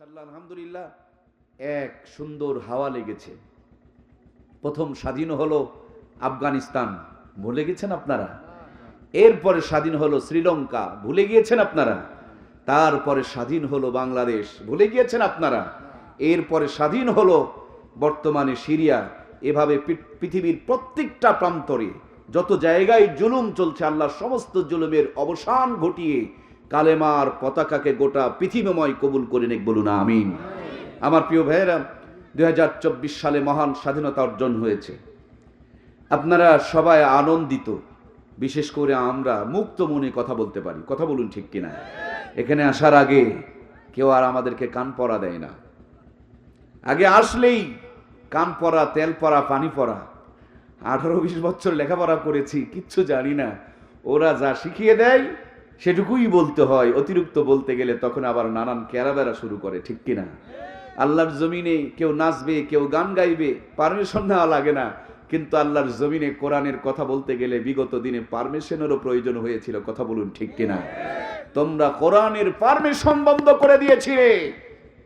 আলহামদুলিল্লাহ, এক সুন্দর হাওয়া লেগেছে। প্রথম স্বাধীন হলো আফগানিস্তান। ভুলে গেছেন আপনারা? এরপরে স্বাধীন হলো শ্রীলঙ্কা। ভুলে গিয়েছেন আপনারা? তারপরে স্বাধীন হলো বাংলাদেশ। ভুলে গিয়েছেন আপনারা? এরপরে স্বাধীন হলো বর্তমানে সিরিয়া। এভাবে পৃথিবীর প্রত্যেকটা প্রান্তরে যত জায়গায় জুলুম চলছে আল্লাহ সমস্ত জুলুমের অবসান ঘটিয়ে কালেমার পতাকাকে গোটা পৃথিবীময় কবুল করে নেক বলুন, আমিন। আমার প্রিয় ভাইয়েরা দু হাজার চব্বিশ সালে মহান স্বাধীনতা অর্জন হয়েছে। আপনারা সবাই আনন্দিত, বিশেষ করে আমরা মুক্ত মনে কথা বলতে পারি। কথা বলুন ঠিক কিনা? এখানে আসার আগে কেউ আর আমাদেরকে কান পরা দেয় না। আগে আসলেই কান পরা, তেল পরা, পানি পরা। আঠারো বিশ বছর লেখাপড়া করেছি, কিচ্ছু জানি না। ওরা যা শিখিয়ে দেয় সেটুকুই বলতে হয়, অতিরিক্ত বলতে গেলে তখন আবার নানান ক্যারাবেরা শুরু করে, ঠিক কিনা? আল্লাহর জমিনে কেউ নাচবে, কেউ গান গাইবে, পারমিশন নেওয়া লাগে না। কিন্তু আল্লাহর জমিনে কোরআনের কথা বলতে গেলে বিগত দিনে পারমিশনেরও প্রয়োজন হয়েছিল, কথা বলুন ঠিক কিনা? তোমরা কোরআনের পারমিশন বন্ধ করে দিয়েছিলে।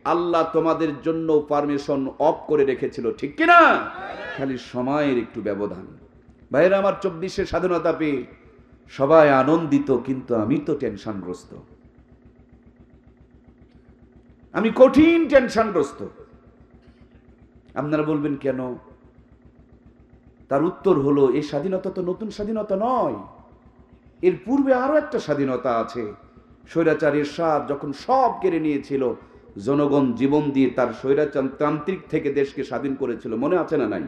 আল্লাহ তোমাদের জন্য পারমিশন অফ করে রেখেছিল, ঠিক কিনা? খালি সময়ের একটু ব্যবধান। ভাইয়েরা, আমার চব্বিশে স্বাধীনতা পেয়ে সবাই আনন্দিত, কিন্তু আমি তো টেনশনগ্রস্ত। আমি কঠিন টেনশনগ্রস্ত। আপনারা বলবেন কেন? তার উত্তর হলো এই স্বাধীনতা তো নতুন স্বাধীনতা নয়। এর পূর্বে আরও একটা স্বাধীনতা আছে। স্বৈরাচারের সাথ যখন সব কেড়ে নিয়েছিল, জনগণ জীবন দিয়ে তার স্বৈরাচান্ত্রিক থেকে দেশকে স্বাধীন করেছিল। মনে আছে না নাই?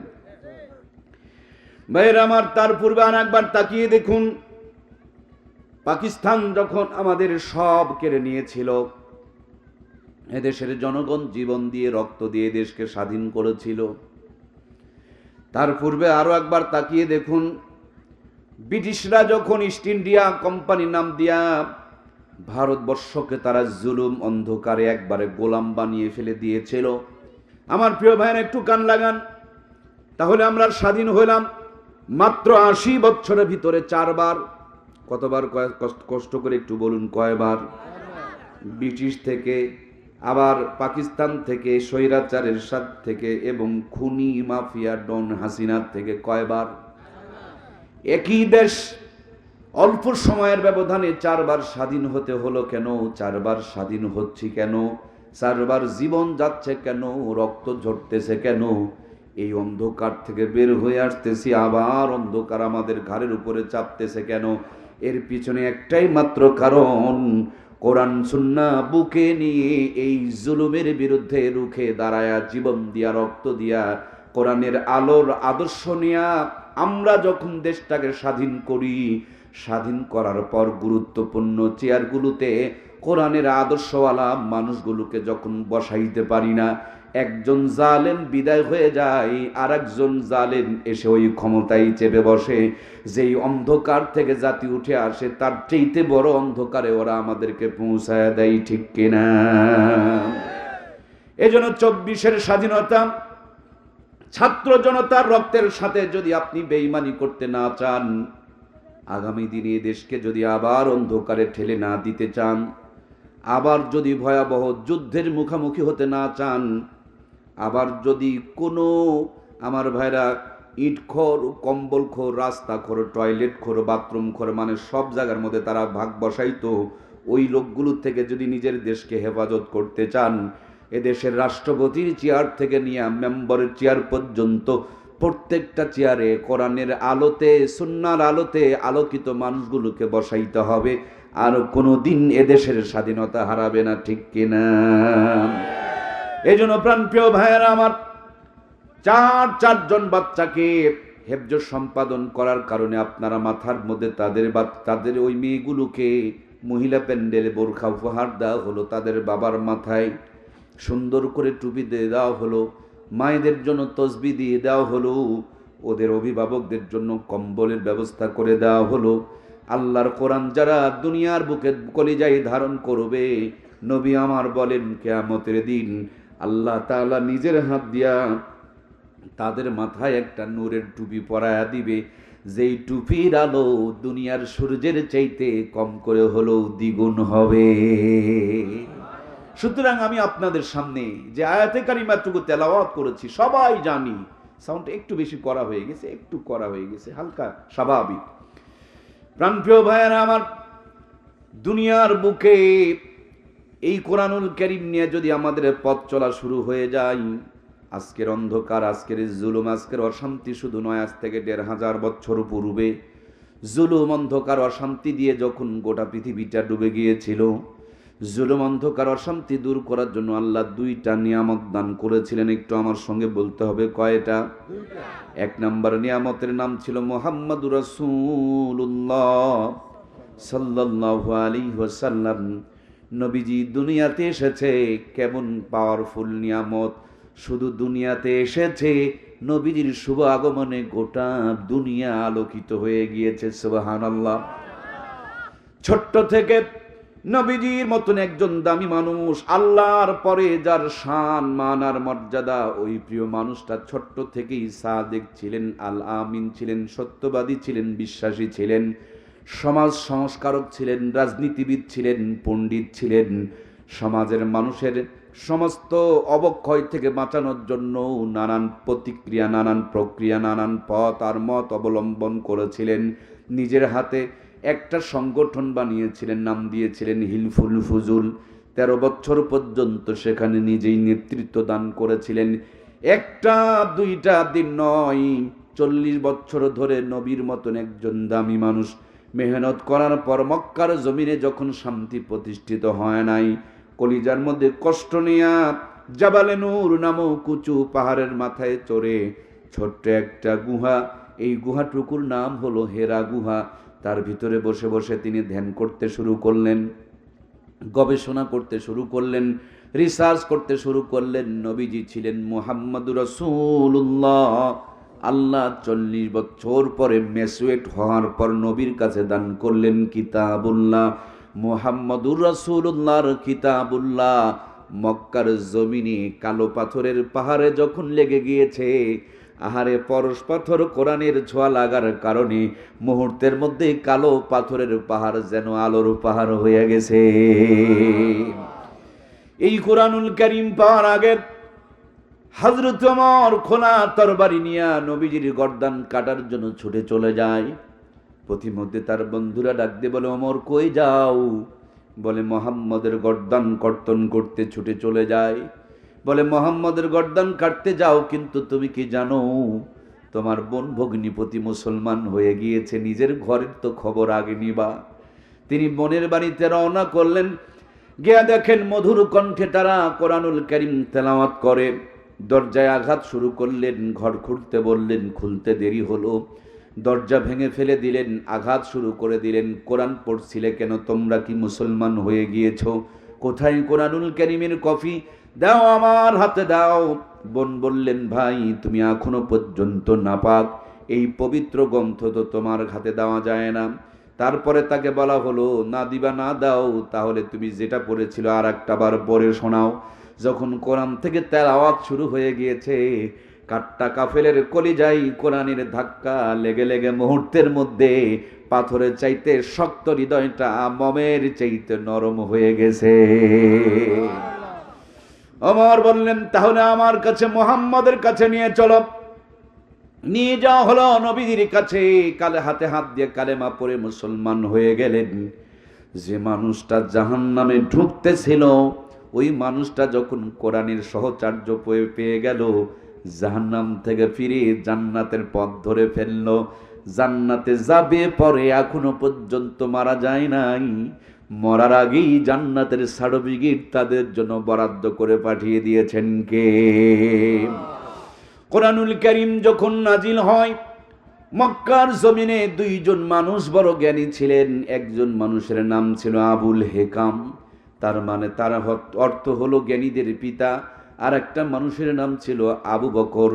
ভাইয়ের আমার, তার পূর্বে আর একবার তাকিয়ে দেখুন পাকিস্তান যখন আমাদের সব কেড়ে নিয়েছিল, এদেশের জনগণ জীবন দিয়ে রক্ত দিয়ে দেশকে স্বাধীন করেছিল। তার পূর্বে আরও একবার তাকিয়ে দেখুন, ব্রিটিশরা যখন ইস্ট ইন্ডিয়া কোম্পানি নাম দিয়া ভারতবর্ষকে তারা জুলুম অন্ধকারে একবারে গোলাম বানিয়ে ফেলে দিয়েছিল। আমার প্রিয় ভাইয়ের একটু কান লাগান, তাহলে আমরা স্বাধীন হইলাম মাত্র আশি বছরের ভিতরে চারবার। কতবার কষ্ট- করে একটু বলুন, কয়বার? ব্রিটিশ থেকে, আবার পাকিস্তান থেকে, স্বৈরাচারের সাথ থেকে, এবং খুনি মাফিয়া ডন হাসিনার থেকে কয়বার? একই দেশ, অল্প সময়ের ব্যবধানে চারবার স্বাধীন হতে হলো কেন? চারবার স্বাধীন হচ্ছি কেন? চারবার জীবন যাচ্ছে কেন? রক্ত ঝরতেছে কেন? এই অন্ধকার থেকে বের হয়ে আসতেছি, আবার অন্ধকার আমাদের ঘাড়ের উপরে চাপতেছে কেন? এর পিছনে একটাই মাত্র কারণ, কোরআন সুন্না বুকে নিয়ে এই জুলুমের বিরুদ্ধে রুখে দাঁড়ায়া, জীবন দিয়া, রক্ত দিয়া, কোরআনের আলোর আদর্শ নিয়া আমরা যখন দেশটাকে স্বাধীন করি, স্বাধীন করার পর গুরুত্বপূর্ণ চেয়ারগুলোতে কোরআনের আদর্শওয়ালা মানুষগুলোকে যখন বসাইতে পারি না একজন জালেম বিদায় হয়ে যায় আর একজন জালেম এসে ওই ক্ষমতায় চেপে বসে। যেই অন্ধকার থেকে জাতি উঠে আসে, তার চেয়েতে বড় অন্ধকারে ওরা আমাদেরকে পৌঁছায় দেয়, ঠিক কিনা? এজন্য চব্বিশের স্বাধীনতা, ছাত্র জনতার রক্তের সাথে যদি আপনি বেইমানি করতে না চান, আগামী দিনে দেশকে যদি আবার অন্ধকারে ঠেলে না দিতে চান, আবার যদি ভয়াবহ যুদ্ধের মুখোমুখি হতে না চান আবার যদি কোনো আমার ভাইরা ইট খোর কম্বল খোর রাস্তা খোর টয়লেট খোর বাথরুম খোর মানে সব জায়গার মধ্যে তারা ভাগ বসাইতো, ওই লোকগুলোর থেকে যদি নিজের দেশকে হেফাজত করতে চান, এদেশের রাষ্ট্রপতির চেয়ার থেকে নিয়ে মেম্বারের চেয়ার পর্যন্ত, প্রত্যেকটা চেয়ারে কোরআনের আলোতে, সুন্নার আলোতে আলোকিত মানুষগুলোকে বসাইতে হবে, আর কোনো দিন এদেশের স্বাধীনতা হারাবে না, ঠিক কিনা? এই জন্য প্রাণপ্রিয় ভাইয়েরা আমার, চার চারজন বাচ্চাকে হেফজ সম্পাদন করার কারণে আপনারা মাথার মধ্যে তাদের বা- তাদের ওই মেয়েগুলোকে মহিলা প্যান্ডেলে বোরখা উপহার দেওয়া হলো, তাদের বাবার মাথায় সুন্দর করে টুপি দিয়ে দেওয়া হলো, মায়েদের জন্য তসবি দিয়ে দেওয়া হলো, ওদের অভিভাবকদের জন্য কম্বলের ব্যবস্থা করে দেওয়া হলো। আল্লাহর কোরআন যারা দুনিয়ার বুকে কলিজাই ধারণ করবে, নবী আমার বলেন, কেয়ামতের দিন আল্লাহ তাআলা নিজের হাত দিয়া তাদের মাথায় একটা নূরের টুপি পরায়া দিবে। যেই টুপির আলো দুনিয়ার সূর্যের চাইতে কম করে হলেও দ্বিগুণ হবে। সুতরাং আমি আপনাদের সামনে যে আয়াতে কারিমাটুকু তেলাওয়াত করেছি, সবাই জানি সাউন্ড একটু বেশি করা হয়ে গেছে, একটু করা হয়ে গেছে, হালকা স্বাভাবিক। প্রাণপ্রিয় ভাইয়ারা, আমার দুনিয়ার বুকে এই কোরআনুল করিম নিয়ে যদি আমাদের পথ চলা শুরু হয়ে যায়, আজকের অন্ধকার, আজকের জুলুম, আজকের অশান্তি শুধু নয়, আজ থেকে দেড় হাজার বছর পূর্বে জুলুম, অন্ধকার, অশান্তি দিয়ে যখন গোটা পৃথিবীটা ডুবে গিয়েছিল, জুলুম, অন্ধকার, অশান্তি দূর করার জন্য আল্লাহ দুইটা নিয়ামত দান করেছিলেন। একটু আমার সঙ্গে বলতে হবে, কয়টা? এক নম্বর নিয়ামতের নাম ছিল মোহাম্মদ রসুল্লাহ সাল্লাল্লাহু আলাইহি ওয়াসাল্লাম। নবীজি দুনিয়াতে এসেছে, কেমন পাওয়ারফুল নিয়ামত। শুধু দুনিয়াতে এসেছে, নবীজির শুভ আগমনে গোটা দুনিয়া আলোকিত হয়ে গিয়েছে, সুবহানাল্লাহ। ছোট্ট থেকে নবীজির মতন একজন দামি মানুষ, আল্লাহর পরে যার শান, মান আর মর্যাদা, ওই প্রিয় মানুষটা ছোট্ট থেকেই সাদেক ছিলেন, আল আমিন ছিলেন, সত্যবাদী ছিলেন, বিশ্বাসী ছিলেন। সমাজ সংস্কারক ছিলেন, রাজনীতিবিদ ছিলেন, পণ্ডিত ছিলেন। সমাজের মানুষের সমস্ত অবক্ষয় থেকে বাঁচানোর জন্য নানান প্রতিক্রিয়া, নানান প্রক্রিয়া, নানান পথ আর মত অবলম্বন করেছিলেন। নিজের হাতে একটা সংগঠন বানিয়েছিলেন, নাম দিয়েছিলেন হিলফুল ফুজুল। তেরো বছর পর্যন্ত সেখানে নিজেই নেতৃত্ব দান করেছিলেন। একটা, দুইটা দিন নয়, চল্লিশ বছর ধরে নবীর মতন একজন দামি মানুষ মেহনত করার পর মক্কার জমিনে যখন শান্তি প্রতিষ্ঠিত হয় নাই, কলিজার মধ্যে কষ্ট নিয়া জাবালে নূর নামক উঁচু পাহাড়ের মাথায় চড়ে ছোট্ট একটা গুহা, এই গুহাটুকুর নাম হলো হেরা গুহা। তার ভিতরে বসে বসে তিনি ধ্যান করতে শুরু করলেন, গবেষণা করতে শুরু করলেন রিসার্চ করতে শুরু করলেন। নবীজি ছিলেন মোহাম্মদুর রসুল্লাহ আল্লাহ চল্লিশ বছর পরে মেসুয়েট হওয়ার পর নবীর কাছে দান করলেন কিতাবুল্লাহ। মোহাম্মদুর রসুল্লাহর কিতাবুল্লাহ। মক্কার জমিনে কালো পাথরের পাহাড়ে যখন লেগে গিয়েছে, আহারে পরশ পাথর কোরআনের ছোঁয়া লাগার কারণে মুহূর্তের মধ্যে কালো পাথরের পাহাড় যেন আলোর পাহাড় হয়ে গেছে। এই কোরআনুল করিম পাওয়ার আগে হাজরত আমার খোলা তরবারি নিয়া নবীজির গর্দান কাটার জন্য ছুটে চলে যায়। প্রতিমধ্যে তার বন্ধুরা ডাক দিয়ে বলে অমর কই যাও? বলে, মোহাম্মদের গর্দান কর্তন করতে ছুটে চলে যায় বলে, মোহাম্মদের গর্দান কাটতে যাও, কিন্তু তুমি কি জানো, তোমার বোন ভগ্নিপতি মুসলমান হয়ে গিয়েছে, নিজের ঘরের তো খবর আগে নিবা। তিনি বোনের বাড়িতে রওনা করলেন। গিয়া দেখেন মধুর কণ্ঠে তারা কোরআনুল করিম তেলাওয়াত করে। দরজায় আঘাত শুরু করলেন, ঘর খুঁড়তে বললেন, খুলতে দেরি হলো। দরজা ভেঙে ফেলে দিলেন, আঘাত শুরু করে দিলেন। কোরআন পড়ছিলে কেন? তোমরা কি মুসলমান হয়ে গিয়েছ? কোথায় কোরআনুল করিমের কফি? দাও আমার হাতে, দাও। বোন বললেন, ভাই, তুমি এখনও পর্যন্ত নাপাক। এই পবিত্র গ্রন্থ তো তোমার হাতে দেওয়া যায় না। তারপরে তাকে বলা হলো, না দিবা, না দাও। তাহলে তুমি যেটা পড়েছিল আর একটা বার পরে শোনাও। যখন কোরআন থেকে তেলাওয়াত শুরু হয়ে গিয়েছে কাট্টা কাফেলের কলিজাই কোরআনের ধাক্কা লেগে লেগে মুহূর্তের মধ্যে পাথরের চাইতে শক্ত হৃদয়টা মমের চাইতে নরম হয়ে গেছে। অমর বললেন, তাহলে আমার কাছে, মোহাম্মদের কাছে নিয়ে চলো। নিয়ে যাওয়া হলো নবীজির কাছে। কালে হাতে হাত দিয়ে কালেমা পরে মুসলমান হয়ে গেলেন। যে মানুষটা জাহান নামে ঢুকতেছিল ওই মানুষটা যখন কোরআনের সহচার্য পেয়ে গেল, জাহান্নাম থেকে ফিরে জান্নাতের পথ ধরে ফেলল। জান্নাতে যাবে পরে এখনও পর্যন্ত মারা যায় নাই। মরার আগেই জান্নাতের সার্টিফিকেট তাদের জন্য বরাদ্দ করে পাঠিয়ে দিয়েছেন কে? কোরআনুল করিম যখন নাজিল হয়, মক্কার জমিনে দুইজন মানুষ বড় জ্ঞানী ছিলেন। একজন মানুষের নাম ছিল আবুল হেকাম। তার মানে তার অর্থ হলো জ্ঞানীদের পিতা। আর একটা মানুষের নাম ছিল আবু বকর।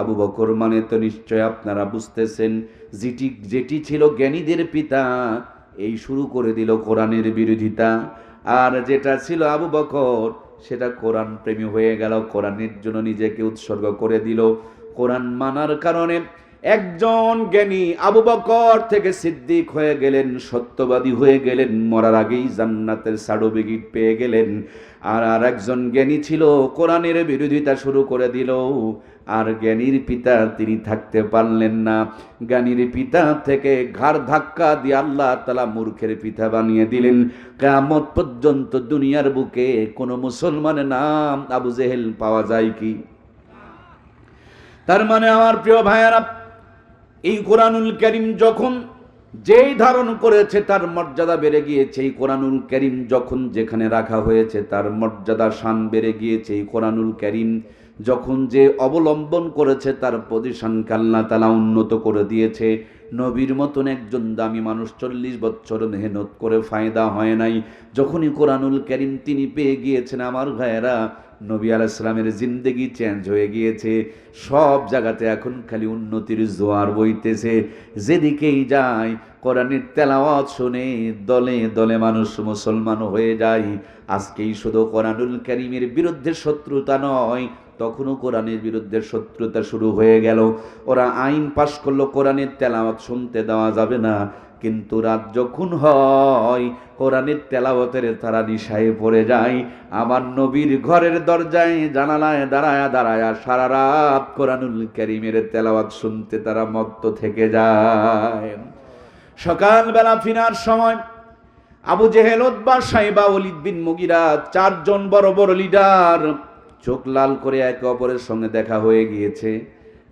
আবু বকর মানে তো নিশ্চয় আপনারা বুঝতেছেন, যেটি যেটি ছিল জ্ঞানীদের পিতা, এই শুরু করে দিল কোরআনের বিরোধিতা। আর যেটা ছিল আবু বকর, সেটা কোরআন প্রেমী হয়ে গেল। কোরআনের জন্য নিজেকে উৎসর্গ করে দিল। কোরআন মানার কারণে একজন জ্ঞানী আবু বকর থেকে সিদ্দিক হয়ে গেলেন, সত্যবাদী হয়ে গেলেন, মরার আগেই জান্নাতের সার্টিফিকেট পেয়ে গেলেন। আর আর একজন জ্ঞানী ছিল, কোরআনের বিরোধিতা শুরু করে দিল। আর জ্ঞানীর পিতা তিনি থাকতে পারলেন না। জ্ঞানীর পিতা থেকে ঘাড় ধাক্কা দিয়ে আল্লাহ তালা মূর্খের পিতা বানিয়ে দিলেন। কেমত পর্যন্ত দুনিয়ার বুকে কোনো মুসলমানের নাম আবু জেহেল পাওয়া যায় কি? তার মানে আমার প্রিয় ভাইয়ারা এই কোরআনুল করিম যখন যেই ধারণ করেছে, তার মর্যাদা বেড়ে গিয়েছে। এই কোরআনুল করিম যখন যেখানে রাখা হয়েছে, তার মর্যাদা, শান বেড়ে গিয়েছে। এই কোরআনুল করিম যখন যে অবলম্বন করেছে, তার পজিশনকে আল্লাহ তালা উন্নত করে দিয়েছে। নবীর মতন একজন দামি মানুষ চল্লিশ বছর মেহনত করে ফায়দা হয় নাই। যখনই কোরআনুল করিম তিনি পেয়ে গিয়েছেন, আমার ভাইয়েরা নবী আলাইসালামের জিন্দেগি চেঞ্জ হয়ে গিয়েছে। সব জায়গাতে এখন খালি উন্নতির জোয়ার বইতেছে। যেদিকেই যায় কোরআনের তেলাওয়াত শুনে দলে দলে মানুষ মুসলমান হয়ে যায়। আজকেই শুধু কোরআনুল করিমের বিরুদ্ধে শত্রুতা নয়, তখনও কোরআনের বিরুদ্ধে শত্রুতা শুরু হয়ে গেল। ওরা আইন পাশ করল, কোরআনের তেলাওয়াত শুনতে দেওয়া যাবে না। কিন্তু রাত যখন হয়, কোরআনের তেলাওয়াতের তারা নিশায় পড়ে যায়। আমার নবীর ঘরের দরজায়, জানালায় দাঁড়ায়া দাঁড়ায়া সারা রাত কোরআনুল করিমের তেলাওয়াত শুনতে তারা মত্ত থেকে যায়। সকালবেলা ফিনার সময় আবু জেহেল উদ্বা সাইবা, ওলিদ বিন মুগিরা চারজন বড় বড় লিডার চোখ লাল করে একে অপরের সঙ্গে দেখা হয়ে গিয়েছে।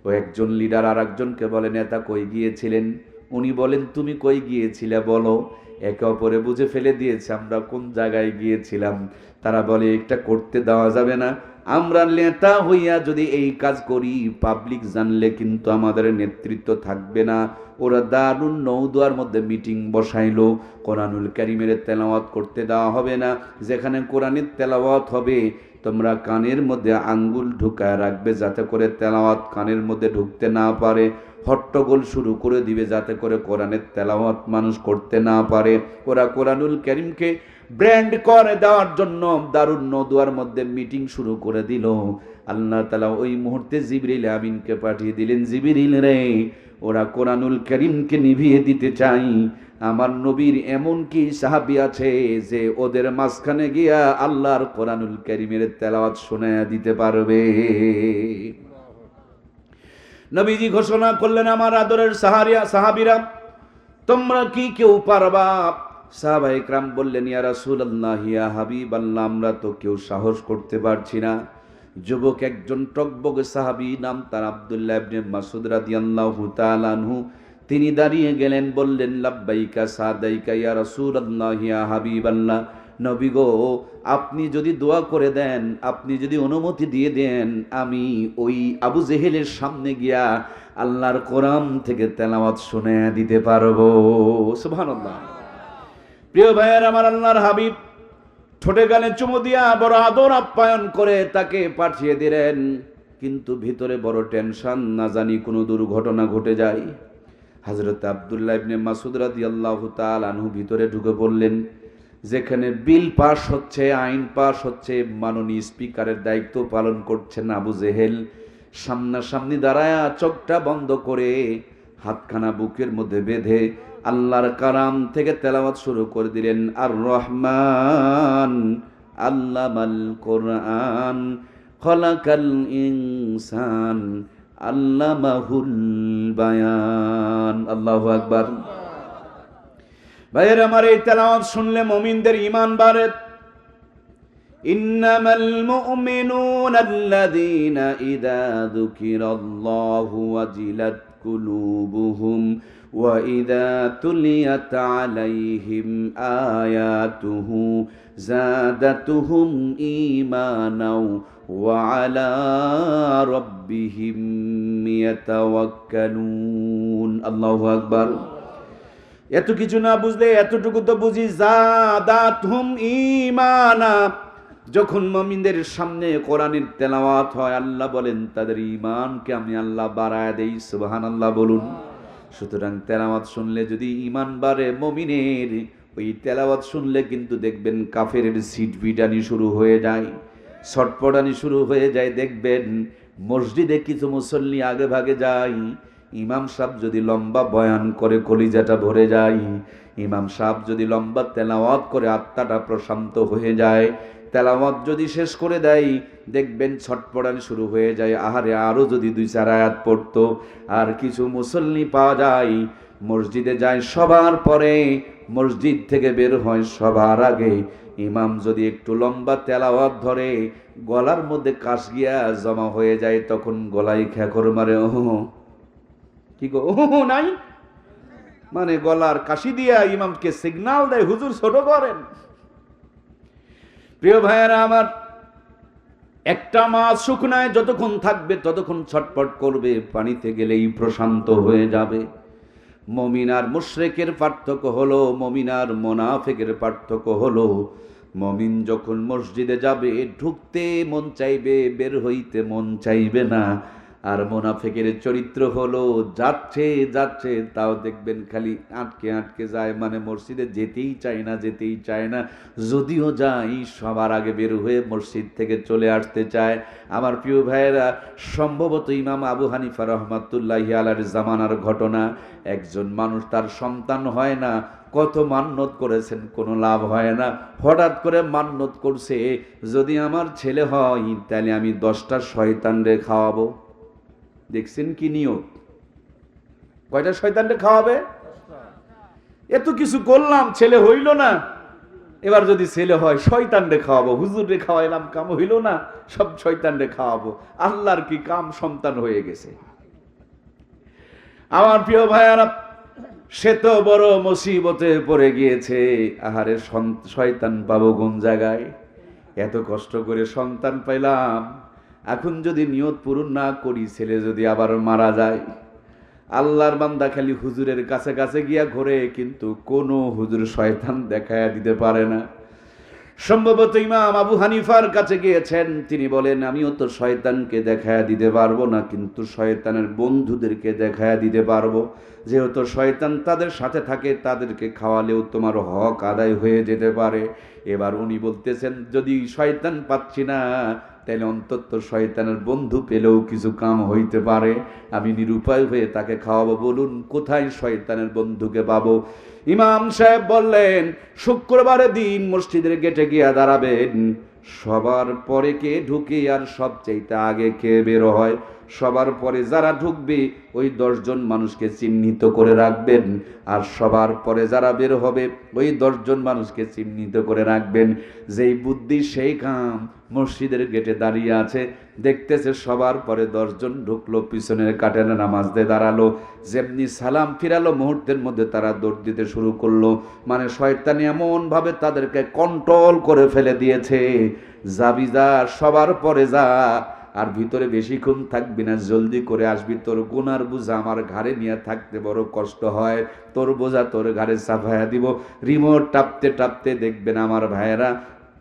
ও একজন লিডার আর একজনকে বলে, নেতা কই গিয়েছিলেন? উনি বলেন, তুমি কই গিয়েছিলে বলো? একে অপরে বুঝে ফেলে দিয়েছে, আমরা কোন জায়গায় গিয়েছিলাম? তারা বলে, এটা করতে দেওয়া যাবে না। আমরা নেতা হইয়া যদি এই কাজ করি পাবলিক জানলে কিন্তু আমাদের নেতৃত্ব থাকবে না। ওরা দারুণ নৌদুয়ার মধ্যে মিটিং বসাইলো। কোরআনুল কারিমের তেলাওয়াত করতে দেওয়া হবে না, যেখানে কোরআনের তেলাওয়াত হবে। তোমরা কানের মধ্যে আঙ্গুল ঢুকায় রাখবে যাতে করে তেলাওয়াত কানের মধ্যে ঢুকতে না পারে। হট্টগোল শুরু করে দিবে যাতে করে কোরআনের তেলাওয়াত মানুষ করতে না পারে। ওরা কোরআনুল করিমকে ব্র্যান্ড করে দেওয়ার জন্য দারুণ নদুয়ার মধ্যে মিটিং শুরু করে দিল। আল্লাহ তালা ওই মুহূর্তে জিবরিল আমিনকে পাঠিয়ে দিলেন। জিবরিল রে ওরা কোরআনুল করিমকে নিভিয়ে দিতে চাই। আমার নবীর এমন কি সাহাবি আছে যে ওদের মাঝখানে গিয়া আল্লাহর কোরআনুল করিমের তেলাওয়াত শোনায়া দিতে পারবে? নবীজি ঘোষণা করলেন, আমার আদরের সাহারিয়া, সাহাবিরা, তোমরা কি কেউ পারবা? সাহাবা ইকরাম বললেন, ইয়া রাসূলুল্লাহ, ইয়া হাবিব আল্লাহ আমরা তো কেউ সাহস করতে পারছি না। যুবক একজন টকবগ সাহাবী, নাম তার আব্দুল্লাহ ইবনে মাসুদ রাদিয়াল্লাহু তাআলা আনহু। তিনি দাঁড়িয়ে গেলেন, বললেন, লাব্বাইকা, সাদাইকা, ইয়া রাসূলুল্লাহ, ইয়া হাবিবাল্লাহ। নবী গো, আপনি যদি দোয়া করে দেন, আপনি যদি অনুমতি দিয়ে দেন, আমি ওই আবু জেহেলের সামনে গিয়া আল্লাহর কোরআন থেকে তেলাওয়াত শুনে দিতে পারব। সুবহানাল্লাহ। প্রিয় ভাইয়ের, আমার আল্লাহর হাবিব ঠোঁটে গালে চুমু দিয়া বড় আদর আপ্যায়ন করে তাকে পাঠিয়ে দিলেন। কিন্তু ভিতরে বড় টেনশন, না জানি কোনো দুর্ঘটনা ঘটে যায়। হজরত আবদুল্লাহ ইবনে মাসুদ রাদিয়াল্লাহু তাআলা আনহু ভিতরে ঢুকে পড়লেন, যেখানে বিল পাস হচ্ছে, আইন পাস হচ্ছে, মাননীয় স্পিকারের দায়িত্ব পালন করছেন আবু জেহেল। সামনাসামনি দাঁড়ায়া চোখটা বন্ধ করে হাতখানা বুকের মধ্যে বেঁধে আল্লাহর কারাম থেকে তেলাওয়াত শুরু করে দিলেন আর রহমান আল্লামাল কোরআন খলাকাল ইনসান আল্লামাহুল বায়ান আল্লাহু আকবার ভাইয়ের আমার এই তেলাওয়াত শুনলে মমিনদের ইমান বাড়ে إنما المؤمنون الذين إذا ذكر الله وجلت قلوبهم وإذا تليت عليهم آياته زادتهم إيمانا وعلى ربهم يتوكلون الله أكبر এত কিছু না বুঝলে এতটুকু তো বুঝি জাদাত হুম ইমানা যখন মমিনদের সামনে কোরআনের তেলাওয়াত হয় আল্লাহ বলেন তাদের ইমানকে আমি আল্লাহ বাড়ায় দেই সুবাহান আল্লাহ বলুন সুতরাং তেলাওয়াত শুনলে যদি ইমান বাড়ে মমিনের, ওই তেলাওয়াত শুনলে কিন্তু দেখবেন কাফের সিট বিটানি শুরু হয়ে যায়, ছটপটানি শুরু হয়ে যায়। দেখবেন মসজিদে কিছু মুসল্লি আগে ভাগে যায়, ইমাম সাহেব যদি লম্বা বয়ান করে কলিজাটা ভরে যায়, ইমাম সাহেব যদি লম্বা তেলাওয়াত করে আত্মাটা প্রশান্ত হয়ে যায় তেলাওয়াত যদি শেষ করে দেয়, দেখবেন ছটপড়ানি শুরু হয়ে যায়। আহারে আরও যদি দুই, চার আয়াত পড়তো, আর কিছু মুসল্লি পাওয়া যায়, মসজিদে যায় সবার পরে, মসজিদ থেকে বের হয় সবার আগে। ইমাম যদি একটু লম্বা তেলাওয়াত ধরে, গলার মধ্যে কাশ গিয়া জমা হয়ে যায়, তখন গলায় খ্যাকর মারে ও কি গো ও নাই? মানে গলার কাশি দিয়া ইমামকে সিগনাল দেয়, হুজুর ছোট করেন। প্রিয় ভাইয়েরা আমার, একটা মা শুকনায় যতক্ষণ থাকবে ততক্ষণ ছটপট করবে, পানিতে গেলেই প্রশান্ত হয়ে যাবে। মমিনার মুশরেকের পার্থক্য হলো, মমিনার মোনাফেকের পার্থক্য হলো, মমিন যখন মসজিদে যাবে, ঢুকতে মন চাইবে, বের হইতে মন চাইবে না। আর মোনাফেকের চরিত্র হলো, যাচ্ছে যাচ্ছে, তাও দেখবেন খালি আটকে আটকে যায়। মানে মসজিদে যেতেই চায় না, যেতেই চায় না। যদিও যাই, সবার আগে বের হয়ে মসজিদ থেকে চলে আসতে চায়। আমার প্রিয় ভাইয়েরা, সম্ভবত ইমাম আবু হানিফা রহমাতুল্লাহ আলার জামানার ঘটনা। একজন মানুষ তার সন্তান হয় না, কত মান্যত করেছেন, কোনো লাভ হয় না। হঠাৎ করে মান্যত করছে, যদি আমার ছেলে হয়, তাহলে আমি দশটা শয়তান রে খাওয়াবো। দেখছেন কি নিয়ত? কয়টা শয়তানরে খাওয়াবে? এত কিছু করলাম, ছেলে হইল না। এবার যদি ছেলে হয় শয়তান রে খাওয়াবো। হুজুর রে খাওয়াইলাম, কাম হইল না, সব শয়তান রে খাওয়াবো। আল্লাহর কি কাম সন্তান হয়ে গেছে। আমার প্রিয় ভাইয়ারা, সে তো বড় মুসিবতে পড়ে গিয়েছে। আহারে শয়তান পাবো কোন জায়গায়? এত কষ্ট করে সন্তান পাইলাম। এখন যদি নিয়ত পূরণ না করি, ছেলে যদি আবার মারা যায়, আল্লাহর বান্দা খালি হুজুরের কাছে কাছে গিয়া ঘোরে, কিন্তু কোনো হুজুর শয়তান দেখায়া দিতে পারে না। সম্ভবত ইমাম আবু হানিফার কাছে গিয়েছেন, তিনি বলেন, আমিও তো শয়তানকে দেখায়া দিতে পারব না, কিন্তু শয়তানের বন্ধুদেরকে দেখায়া দিতে পারব। যেহেতু শয়তান তাদের সাথে থাকে, তাদেরকে খাওয়ালেও তোমার হক আদায় হয়ে যেতে পারে। এবার উনি বলতেছেন, যদি শয়তান পাচ্ছি না তাহলে অন্তত শয়তানের বন্ধু পেলেও কিছু কাম হইতে পারে। আমি নিরুপায় হয়ে তাকে খাওয়াবো। বলুন, কোথায় শয়তানের বন্ধুকে পাবো? ইমাম সাহেব বললেন শুক্রবারের দিন মসজিদের গেটে গিয়া দাঁড়াবেন। সবার পরে কে ঢুকে আর সবচাইতে আগে কে বের হয়? সবার পরে যারা ঢুকবে, ওই দশজন মানুষকে চিহ্নিত করে রাখবেন। আর সবার পরে যারা বের হবে, ওই দশজন মানুষকে চিহ্নিত করে রাখবেন। যেই বুদ্ধি, সেই কাম মসজিদের গেটে দাঁড়িয়ে আছে। দেখতেছে সবার পরে দশজন ঢুকলো, পিছনের কাটেনা নামাজ দিয়ে দাঁড়াল। যেমনি সালাম ফিরালো, মুহূর্তের মধ্যে তারা দৌড় দিতে শুরু করল। মানে শয়তানি এমনভাবে তাদেরকে কন্ট্রোল করে ফেলে দিয়েছে। যাবি যা, সবার পরে যা। আর ভিতরে বেশিক্ষণ থাকবি না, জলদি করে আসবি। তোর গুনার বোঝা আমার ঘাড়ে নিয়ে থাকতে বড় কষ্ট হয়। তোর বোঝা তোর ঘাড়ে সাফায়া দিব। রিমোট টাপতে টাপতে দেখবেন আমার ভাইয়েরা,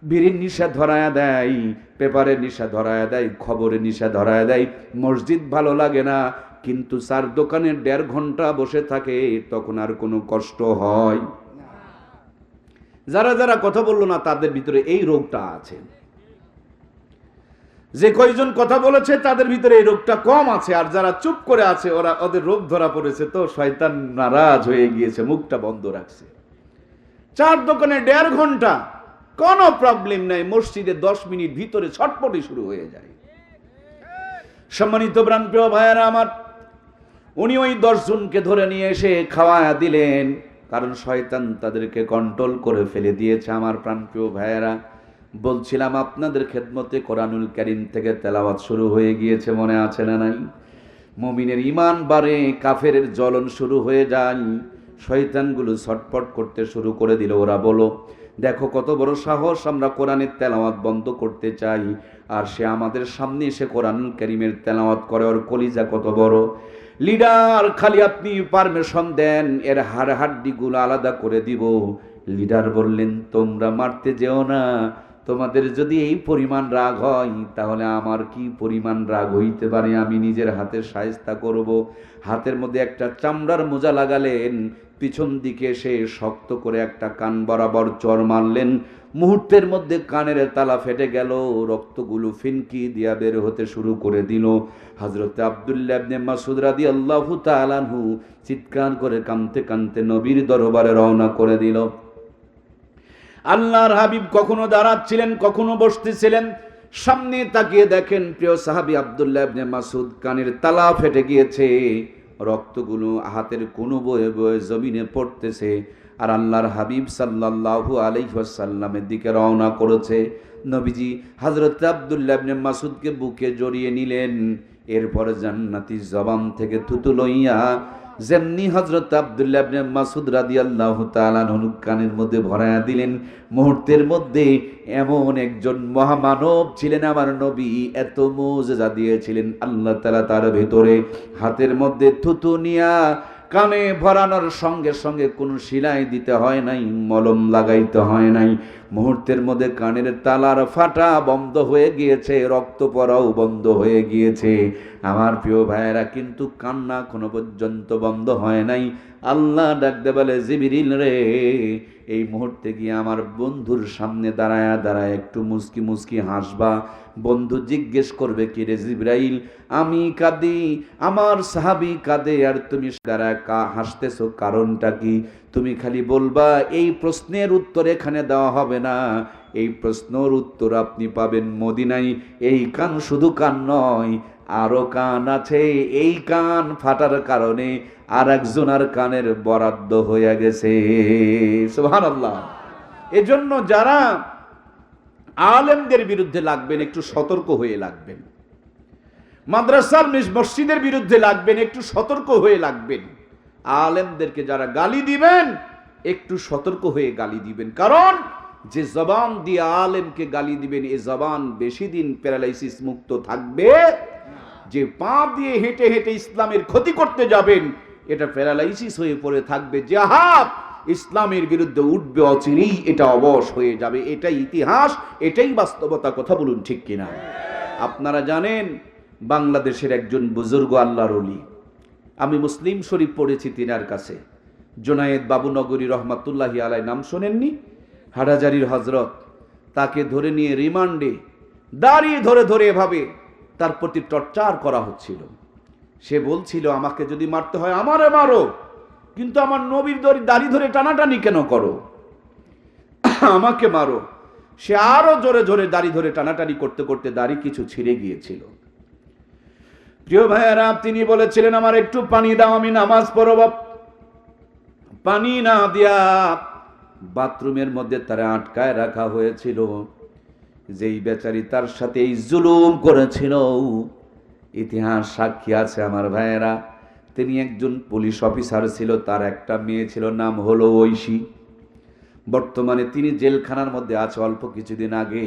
বিড়ির নিশা ধরায়া দেয়, পেপারে নিশা ধরায়া দেয়, খবরে নিশা ধরায়া দেয়। মসজিদ ভালো লাগে না, কিন্তু স্যার দোকানে দেড় ঘণ্টা বসে থাকে, তখন আর কোনো কষ্ট হয়। যারা যারা কথা বলল না, তাদের ভিতরে এই রোগটা আছে। যে কয়জন কথা বলেছে, তাদের ভিতরে এই রোগটা কম আছে, আর যারা চুপ করে আছে, ওরা, ওদের রোগ ধরা পড়েছে তো, শয়তান নারাজ হয়ে গিয়েছে, মুখটা বন্ধ রাখছে। চার দোকানে দেড় ঘণ্টা, কোনো প্রবলেম নাই, মসজিদে দশ মিনিট ভিতরে ছটপটি শুরু হয়ে যায়। সম্মানিত প্রাণপ্রিয় ভাইয়ারা আমার, উনি ওই দশজনকে ধরে নিয়ে এসে খাওয়া দিলেন, কারণ শয়তান তাদেরকে কন্ট্রোল করে ফেলে দিয়েছে আমার প্রাণপ্রিয় ভাইয়েরা। বলছিলাম, আপনাদের খেদমতে কোরআনুল করিম থেকে তেলাওয়াত শুরু হয়ে গিয়েছে, মনে আছে না নাই? মমিনের ইমান বাড়ে কাফের জ্বলন শুরু হয়ে যায়। শয়তানগুলো ছটপট করতে শুরু করে দিল, ওরা বলো, দেখো কত বড় সাহস আমরা কোরআনের তেলাওয়াত বন্ধ করতে চাই, আর সে আমাদের সামনে এসে কোরআনুল করিমের তেলাওয়াত করে, ওর কলিজা কত বড়? লিডার, খালি আপনি পারমিশন দেন, এর হাড় হাড্ডিগুলো আলাদা করে দিব। লিডার বললেন, তোমরা মারতে যেও না তোমাদের যদি এই পরিমাণ রাগ হয়, তাহলে আমার কি পরিমাণ রাগ হইতে পারে? আমি নিজের হাতের সায়স্তা করব। হাতের মধ্যে একটা চামড়ার মোজা লাগালেন। পিছন দিকে সে শক্ত করে একটা কান বরাবর চর মারলেন। মুহূর্তের মধ্যে কানের তালা ফেটে গেল। রক্তগুলো ফিনকি দিয়া বের হতে শুরু করে দিল। হজরত আবদুল্লাহ ইবনে মাসুদ রাদি আল্লাহ তালানহু চিৎকার করে কানতে কানতে নবীর দরবারে রওনা করে দিল। আল্লাহর হাবিব কখনো দাঁড়াচ্ছিলেন, কখনো বসতেছিলেন। সামনে তাকিয়ে দেখেন প্রিয় সাহাবি আবদুল্লাহ মাসুদ কানের তালা ফেটে গিয়েছে, রক্তগুলো হাতের কোনো বয়ে বয়ে জমিনে পড়তেছে আর আল্লাহর হাবিব সাল্লাল্লাহু আলাইহি ওয়াসাল্লামের দিকে রওনা করেছে। নবীজি হযরত আব্দুল্লাহ মাসুদকে বুকে জড়িয়ে নিলেন, এরপর জান্নাতি জবান থেকে থুতু লইয়া যেমনি হজরত আবদুল্লাহ মাসুদ রাদিয়াল্লাহু তাআলা আনহু কানের মধ্যে ভরায়া দিলেন, মুহূর্তের মধ্যে এমন একজন মহামানব ছিলেন আমার নবী, এত মোজেজা দিয়েছিলেন আল্লাহ তালা তার ভেতরে। হাতের মধ্যে থুতু নিয়া কানে ভরানোর সঙ্গে সঙ্গে কোনো সিলাই দিতে হয় নাই, মলম লাগাইতে হয় নাই। মুহূর্তের মধ্যে কানের তালার ফাটা বন্ধ হয়ে গিয়েছে, রক্ত পড়াও বন্ধ হয়ে গিয়েছে। আমার প্রিয় ভাইয়েরা, কিন্তু কান্না কোনো পর্যন্ত বন্ধ হয় নাই। আল্লাহ ডাকতে বলে, জিবিরিল রে, এই মুহূর্তে গিয়ে আমার বন্ধুর সামনে দাঁড়ায়া, দাঁড়ায় একটু মুস্কি মুস্কি হাসবা। বন্ধু জিজ্ঞেস করবে, কি রে জিব্রাইল, আমি কাঁদি, আমার সাহাবি কাঁদে, আর তুমি দ্বারা কা, হাসতেছো কারণটা কি? তুমি খালি বলবা, এই প্রশ্নের উত্তর এখানে দেওয়া হবে না। এই প্রশ্নের উত্তর আপনি পাবেন মদিনাই এই কান শুধু কান নয়, আরও কান আছে। এই কান ফাটার কারণে আর একজনের কানের বরাদ্দ হয়ে গেছে। এজন্য যারা আলেমদের বিরুদ্ধে লাগবেন, একটু সতর্ক হয়ে লাগবেন। মাদ্রাসার মিস- মসজিদের বিরুদ্ধে লাগবেন, একটু সতর্ক হয়ে লাগবেন। আলেমদেরকে যারা গালি দিবেন, একটু সতর্ক হয়ে গালি দিবেন। কারণ যে জবান দিয়ে আলেমকে গালি দিবেন, এ জবান বেশি দিন প্যারালাইসিস মুক্ত থাকবে। যে পা দিয়ে হেঁটে হেঁটে ইসলামের ক্ষতি করতে যাবেন, এটা প্যারালাইসিস হয়ে পড়ে থাকবে। যে হাত ইসলামের বিরুদ্ধে উঠবে অচিরেই, এটা অবশ হয়ে যাবে। এটাই ইতিহাস, এটাই বাস্তবতা, কথা বলুন ঠিক কিনা? আপনারা জানেন, বাংলাদেশের একজন বুজুর্গ আল্লাহর অলি আমি মুসলিম শরীফ পড়েছি তিনার কাছে। জোনায়েদ বাবুনগরী রহমাতুল্লাহি আলাই নাম শোনেননি? হাটাজারির হজরত তাকে ধরে নিয়ে রিমান্ডে দাঁড়িয়ে ধরে ধরে এভাবে তার প্রতি টর্চার করা হচ্ছিল। সে বলছিল, আমাকে যদি মারতে হয় আমারে মারো, কিন্তু আমার নবীর দড়ি দাড়ি ধরে টানাটানি কেন করো? আমাকে মারো। সে আরও জোরে জোরে দাড়ি ধরে টানাটানি করতে করতে দাড়ি কিছু ছিঁড়ে গিয়েছিল। প্রিয় ভাইয়ারা, তিনি বলেছিলেন, আমার একটু পানি দাও, আমি নামাজ পড়ব। পানি না দিয়া বাথরুমের মধ্যে তারা আটকায় রাখা হয়েছিল। যেই বেচারি তার সাথে এই জুলুম করেছিল। ইতিহাস সাক্ষী আছে আমার ভাইয়েরা, তিনি একজন পুলিশ অফিসার ছিল, তার একটা মেয়ে ছিল, নাম হলো ঐশী। বর্তমানে তিনি জেলখানার মধ্যে আছে, অল্প কিছুদিন আগে।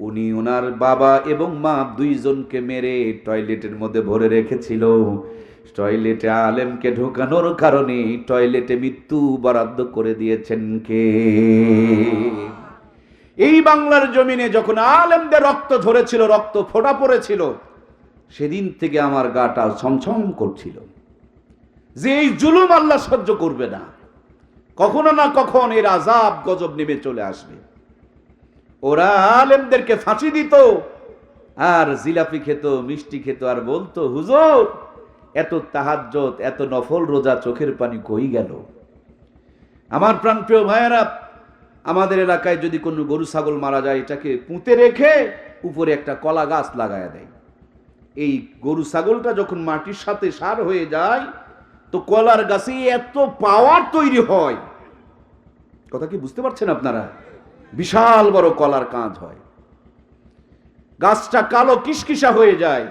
উনি ওনার বাবা এবং মা দুইজনকে মেরে টয়লেটের মধ্যে ভরে রেখেছিল। টয়লেটে আলেমকে ঢোকানোর কারণে টয়লেটে মৃত্যু বরাদ্দ করে দিয়েছেন কে? এই বাংলার জমিনে যখন আলেমদের রক্ত ঝরেছিল রক্ত ফোটা পড়েছিল, সেদিন থেকে আমার গাটা ছমছম করছিল। যে এই জুলুম আল্লাহ সহ্য করবে না, কখনো না কখন এর আজাব গজব নেমে চলে আসবে। ওরা আলেমদেরকে ফাঁসি দিত। আর জিলাপি খেত, মিষ্টি খেত, আর বলতো, হুজুর, এত তাহাজ্জত এত নফল রোজা চোখের পানি কই গেল? আমার প্রাণপ্রিয় ভাইয়েরা, আমাদের এলাকায় যদি কোনো গরু, ছাগল মারা যায়, এটাকে পুঁতে রেখে উপরে একটা কলা গাছ লাগায় দেয়। এই গরু, ছাগলটা যখন মাটির সাথে সার হয়ে যায়, তো কলার গাছে এত পাওয়ার তৈরি হয়। কথা কি বুঝতে পারছেন আপনারা? বিশাল বড় কলার কাঁধ হয়। গাছটা কালো কিসকিসা হয়ে যায়।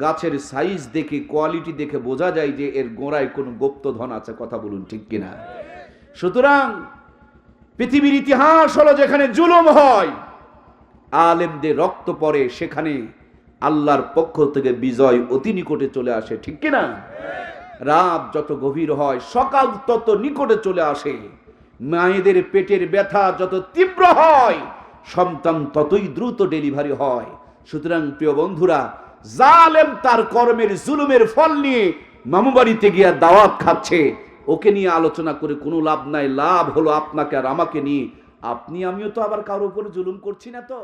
গাছের সাইজ দেখে, কোয়ালিটি দেখে বোঝা যায় যে এর গোড়ায় কোনো গুপ্তধন আছে, কথা বলুন ঠিক কিনা। সুতরাং পৃথিবীর ইতিহাস হলো যেখানে জুলুম হয়, আলেমদের রক্ত পড়ে, সেখানে আল্লাহর পক্ষ থেকে বিজয় অতি নিকটে চলে আসে, ঠিক কিনা? রাত যত গভীর হয়, সকাল তত নিকটে চলে আসে। মায়েদের পেটের ব্যথা যত তীব্র হয়, সন্তান ততই দ্রুত ডেলিভারি হয়। সুতরাং প্রিয় বন্ধুরা, জালেম তার কর্মের জুলুমের ফল নিয়ে মামুবাড়িতে গিয়া দাওয়াত খাচ্ছে। ওকে নিয়ে আলোচনা করে কোনো লাভ নাই, লাভ হলো আপনাকে আর আমাকে নিয়ে। আপনি, আমিও তো আবার কারোর উপরে জুলুম করছি না তো।